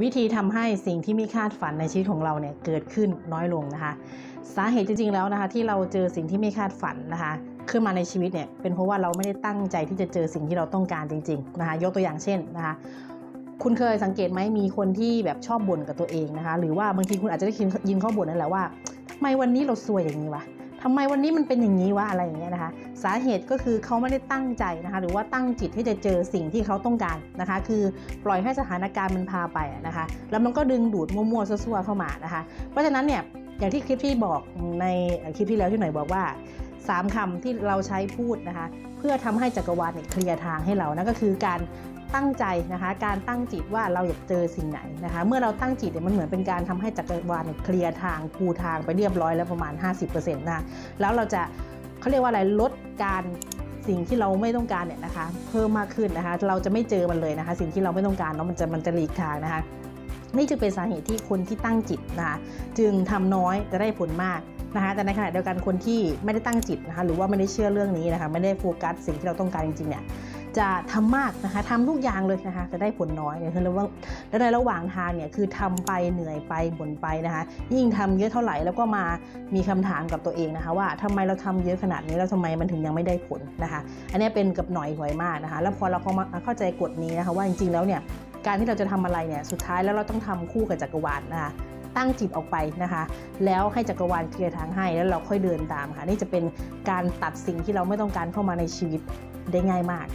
วิธีทำให้สิ่งที่ไม่คาดฝันในชีวิตของเราเนี่ยเกิดขึ้นน้อยลงนะคะ สาเหตุจริงๆแล้วนะคะ ที่เราเจอสิ่งที่ไม่คาดฝันนะคะขึ้นมาในชีวิตเนี่ยเป็นเพราะว่าเราไม่ได้ตั้งใจที่จะเจอสิ่งที่เราต้องการจริงๆนะคะยกตัวอย่างเช่นนะคะคุณเคยสังเกตไหมมีคนที่แบบชอบบ่นกับตัวเองนะคะ หรือว่าบางทีคุณอาจจะได้ยินยินเขาบ่นนั่นแหละว่าทำไมวันนี้เราซวยอย่างนี้วะ ทำไมวันนี้มันเป็นอย่างนี้วะอะไรอย่างเงี้ยนะคะ สาเหตุก็คือเขาไม่ได้ตั้งใจนะคะ หรือว่าตั้งจิตที่จะเจอสิ่งที่เขาต้องการนะคะ คือปล่อยให้สถานการณ์มันพาไปนะคะ แล้วมันก็ดึงดูดมั่วๆซั่วๆเข้ามานะคะ เพราะฉะนั้นเนี่ยอย่างที่คลิปที่บอกในคลิปที่แล้วที่หน่อยบอกว่าสามคำที่เราใช้พูดนะคะ เพื่อทำให้จักรวาลเนี่ยเคลียร์ทางให้เรานั่นก็คือการ ตั้งใจนะคะ การตั้งจิตว่าเราอยากเจอสิ่งไหนนะคะ เมื่อเราตั้งจิตเนี่ยมันเหมือนเป็นการทำให้จักรวาลเคลียร์ทางปูทางไปเรียบร้อยแล้วประมาณ 50%นะแล้วเราจะเขาเรียกว่าอะไรลดการสิ่งที่เราไม่ต้องการเนี่ยนะคะ เพิ่มมากขึ้นนะคะ เราจะไม่เจอมันเลยนะคะ สิ่งที่เราไม่ต้องการเนาะมันจะมันจะหลีกทางนะคะนี่จึงเป็นสาเหตุที่คนที่ตั้งจิตนะคะจึงทำน้อยจะได้ผลมากนะคะแต่ในขณะเดียวกันคนที่ไม่ได้ตั้งจิตนะคะหรือว่าไม่ได้เชื่อเรื่องนี้นะคะไม่ได้โฟกัสสิ่งที่เราต้องการจริงๆเนี่ย จะทำมากนะคะทำทุกอย่างเลยนะคะจะได้ผลน้อยเนี่ยคือแล้วว่าแล้วในระหว่างทางเนี่ยคือทำไปเหนื่อยไปบ่นไปนะคะ ยิ่งทำเยอะเท่าไหร่แล้วก็มามีคำถามกับตัวเองนะคะ ว่าทำไมเราทำเยอะขนาดนี้แล้วทำไมมันถึงยังไม่ได้ผลนะคะ อันนี้เป็นกับหน่อยหวยมากนะคะ แล้วพอเราเข้ามาเข้าใจกฎนี้นะคะ ว่าจริงๆแล้วเนี่ยการที่เราจะทำอะไรเนี่ยสุดท้ายแล้วเราต้องทำคู่กับจักรวาลนะคะตั้งจิตออกไปนะคะ แล้วให้จักรวาลเคลียร์ทางให้แล้วเราค่อยเดินตามค่ะ นี่จะเป็นการตัดสิ่งที่เราไม่ต้องการเข้ามาในชีวิตได้ง่ายมาก